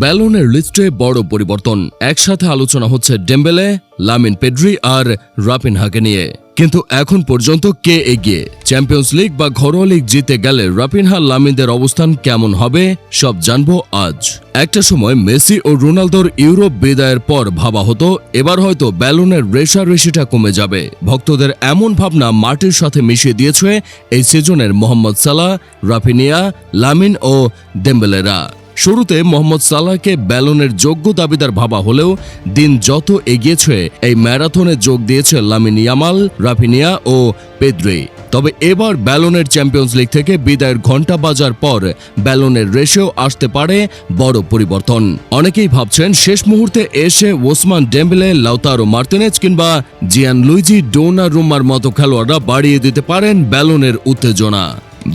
ব্যালনের লিস্টে বড় পরিবর্তন। একসাথে আলোচনা হচ্ছে ডেম্বেলে, লামিন পেড্রি আর রাপিনহাকে নিয়ে। কিন্তু এখন পর্যন্ত কে এগিয়ে? চ্যাম্পিয়ন্স লিগ বা ঘরোয়া লিগ জিতে গেলে রাপিনহা লামিনদের অবস্থান কেমন হবে, সব জানব আজ। একটা সময় মেসি ও রোনালদোর ইউরোপ বিদায়ের পর ভাবা হতো, এবার হয়তো ব্যালনের রেশারেশিটা কমে যাবে। ভক্তদের এমন ভাবনা মাটির সাথে মিশিয়ে দিয়েছে এই সিজনের মোহাম্মদ সালাহ, রাফিনিয়া, লামিন ও ডেম্বেলেরা। শুরুতে মোহাম্মদ সালাহকে ব্যালনের যোগ্য দাবিদার ভাবা হলেও দিন যত এগিয়েছে, এই ম্যারাথনে যোগ দিয়েছে লামিন ইয়ামাল, রাফিনিয়া ও পেদ্রি। তবে এবার ব্যালনের চ্যাম্পিয়ন্স লিগ থেকে বিদায়ের ঘণ্টা বাজার পর ব্যালনের রেশেও আসতে পারে বড় পরিবর্তন। অনেকেই ভাবছেন শেষ মুহূর্তে এসে ওসমান ডেম্বেলে, লাউতারো মার্টিনেজ কিংবা জিয়ান লুইজি ডোনা রুমার মতো খেলোয়াড়রা বাড়িয়ে দিতে পারেন ব্যালনের উত্তেজনা।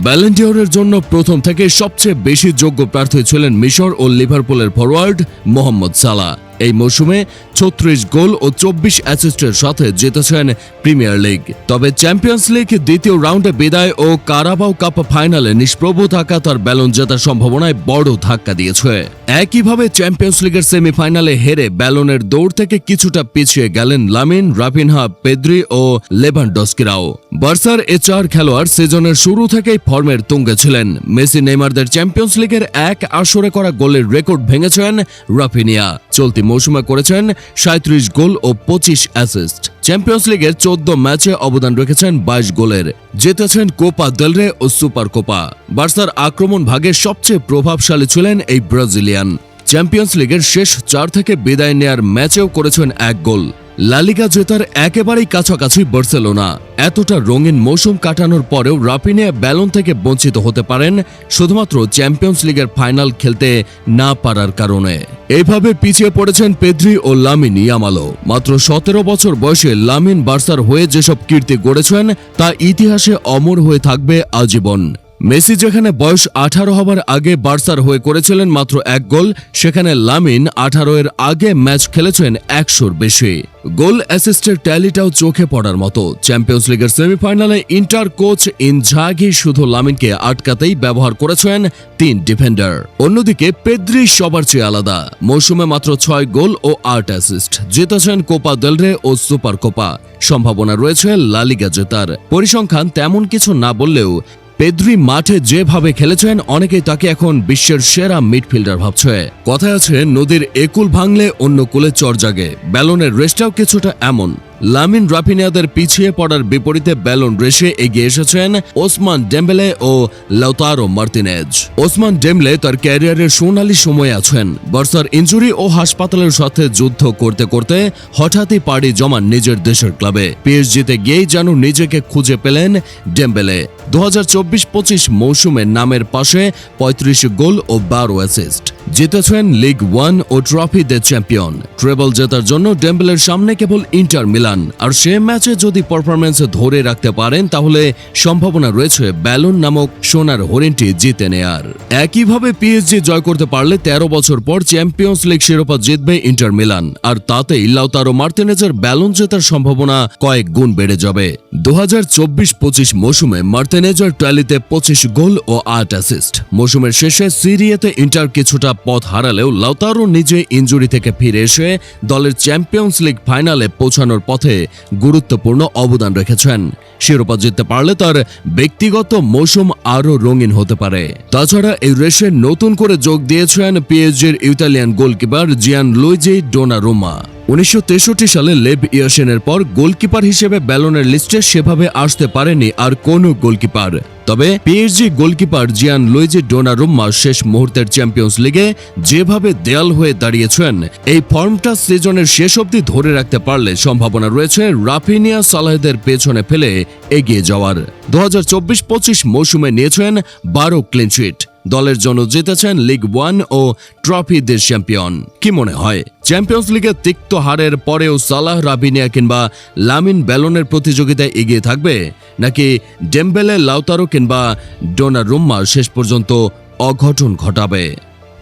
ব্যালেন্টিয়রের জন্য প্রথম থেকে সবচেয়ে বেশি যোগ্য প্রার্থী ছিলেন মিশর ও লিভারপুলের ফরওয়ার্ড মোহাম্মদ সালা এই মৌসুমে ছত্রিশ গোল ও চব্বিশ অ্যাসিস্টের সাথে জিতেছেন প্রিমিয়ার লিগ। তবে চ্যাম্পিয়ন্স লিগ দ্বিতীয় রাউন্ডে বিদায় ও কারাবাও কাপ ফাইনালে নিষ্প্রভ থাকা তার ব্যালন জেতার সম্ভাবনায় বড় ধাক্কা দিয়েছে। একইভাবে চ্যাম্পিয়ন্স লিগের সেমিফাইনালে হেরে ব্যালনের দৌড় থেকে কিছুটা পিছিয়ে গেলেন লামিন, রাফিনহা, পেদ্রি ও লেভানডস্কিরাও। বার্সার এ চার খেলোয়াড় সিজনের শুরু থেকেই ফর্মের তুঙ্গে ছিলেন। মেসি, নেইমারদের চ্যাম্পিয়ন্স লিগের এক আসরে করা গোলের রেকর্ড ভেঙেছেন রাফিনিয়া। চলতি মৌসুমে করেছেন সাঁত্রিশ গোল ও পঁচিশ অ্যাসিস্ট চ্যাম্পিয়ন্স লিগের চোদ্দ ম্যাচে অবদান রেখেছেন বাইশ গোলের। জিতেছেন কোপা দেলরে ও সুপার কোপা। বার্সার আক্রমণ ভাগে সবচেয়ে প্রভাবশালী ছিলেন এই ব্রাজিলিয়ান। চ্যাম্পিয়ন্স লিগের শেষ চার থেকে বিদায় নেয়ার ম্যাচেও করেছেন এক গোল। লালিগা জেতার একেবারেই কাছাকাছি বার্সেলোনা। এতটা রঙিন মৌসুম কাটানোর পরেও রাপিনিয়া ব্যালন থেকে বঞ্চিত হতে পারেন শুধুমাত্র চ্যাম্পিয়ন্স লিগের ফাইনাল খেলতে না পারার কারণে। এইভাবে পিছিয়ে পড়েছেন পেদ্রি ও লামিন ইয়ামালো মাত্র সতেরো বছর বয়সে লামিন বার্সার হয়ে যেসব কীর্তি গড়েছেন, তা ইতিহাসে অমর হয়ে থাকবে আজীবন। মেসি যেখানে বয়স আঠারো হবার আগে বার্সার হয়ে করেছিলেন মাত্র এক গোল, সেখানে লামিন আঠারো এর আগে ম্যাচ খেলেছেন একশোর বেশি। গোল অ্যাসিস্টের ট্যালিটাও চোখে পড়ার মতো। চ্যাম্পিয়ন্স লিগের সেমিফাইনালে ইন্টার কোচ ইনঝাগি শুধু লামিনকে আটকাতেই ব্যবহার করেছেন তিন ডিফেন্ডার। অন্যদিকে পেদ্রি সবার চেয়ে আলাদা। মৌসুমে মাত্র ছয় গোল ও আট অ্যাসিস্ট। জিতেছেন কোপা দেলরে ও সুপার কোপা। সম্ভাবনা রয়েছে লালিগা জেতার। পরিসংখ্যান তেমন কিছু না বললেও পেদ্রি মাঠে যেভাবে খেলেছেন, অনেকেই তাকে এখন বিশ্বের সেরা মিডফিল্ডার ভাবছে। কথায় আছে, নদীর একুল ভাঙলে অন্য কুলে চর জাগে। ব্যালনের রেসটাও কিছুটা এমন। লামিন রাফিনিয়াদের পিছিয়ে পড়ার বিপরীতে ব্যালন রেসে এগিয়ে এসেছেন ওসমান ডেম্বেলে ও লাউতারো মার্তিনেজ। ওসমান ডেমলে তার ক্যারিয়ারের সোনালী সময়ে আছেন। বর্ষার ইঞ্জুরি ও হাসপাতালের সাথে যুদ্ধ করতে করতে হঠাৎই পাড়ি জমান নিজের দেশের ক্লাবে। পিএসজিতে গিয়েই যেন নিজেকে খুঁজে পেলেন ডেম্বেলে। দু হাজার চব্বিশ পঁচিশ মৌসুমে নামের পাশে পঁয়ত্রিশ গোল ও বারো অ্যাসিস্ট জিতেছেন লিগ ওয়ান ও ট্রফি দ্য চ্যাম্পিয়ন ট্রেবল জেতার জন্য ডেম্বেলের সামনে কেবল ইন্টার মিলান আর সে ম্যাচে যদি পারফরমেন্স ধরে রাখতে পারেন, তাহলে সম্ভাবনা রয়েছে ব্যালন নামক সোনার হরিণটি জিতে নেয়ার। একইভাবে পিএসজি জয় করতে পারলে তেরো বছর পর চ্যাম্পিয়ন্স লিগ শিরোপা জিতবে ইন্টার মিলান আর তাতেই লাউতারো মার্টিনেজের ব্যালন জেতার সম্ভাবনা কয়েক গুণ বেড়ে যাবে। দু হাজার চব্বিশ পঁচিশ মৌসুমে মার্টিনেজের ট্যালিতে পঁচিশ গোল ও আট অ্যাসিস্ট মৌসুমের শেষে সিরিয়াতে ইন্টার কিছুটা পথ হারালেও লাউতারো নিজে ইঞ্জুরি থেকে ফিরে এসে দলের চ্যাম্পিয়ন্স লিগ ফাইনালে পৌঁছানোর পথে গুরুত্বপূর্ণ অবদান রেখেছেন। শিরোপা জিততে পারলে তার ব্যক্তিগত মৌসুম আরও রঙিন হতে পারে। তাছাড়া এই রেসে নতুন করে যোগ দিয়েছেন পিএসজির Italian goalkeeper Gian Luigi Donnarumma. উনিশশো তেষট্টি সালে লেব ইয়াসেনের পর গোলকিপার হিসেবে ব্যালনের লিস্টে সেভাবে আসতে পারেনি আর কোনো গোলকিপার। তবে PSG goalkeeper Gian Luigi Donnarumma শেষ মুহূর্তের চ্যাম্পিয়ন্স লিগে যেভাবে দেয়াল হয়ে দাঁড়িয়েছেন, এই ফর্মটা সিজনের শেষ অবধি ধরে রাখতে পারলে সম্ভাবনা রয়েছে রাফিনিয়া সালাহেদের পেছনে ফেলে এগিয়ে যাওয়ার। দু হাজার চব্বিশ পঁচিশ মৌসুমে নিয়েছেন বারো ক্লিনশিট দলের জন্য জিতেছেন লিগ ওয়ান ও ট্রফি দেশ চ্যাম্পিয়ন কি মনে হয়? চ্যাম্পিয়ন্স লিগে তিক্ত হারের পরেও সালাহ, রাবিনিয়া কিংবা লামিন ব্যালনের প্রতিযোগিতায় এগিয়ে থাকবে? নাকি ডেম্বেলে, লাউতারো কিংবা ডোনারুম্মা শেষ পর্যন্ত অঘটন ঘটাবে?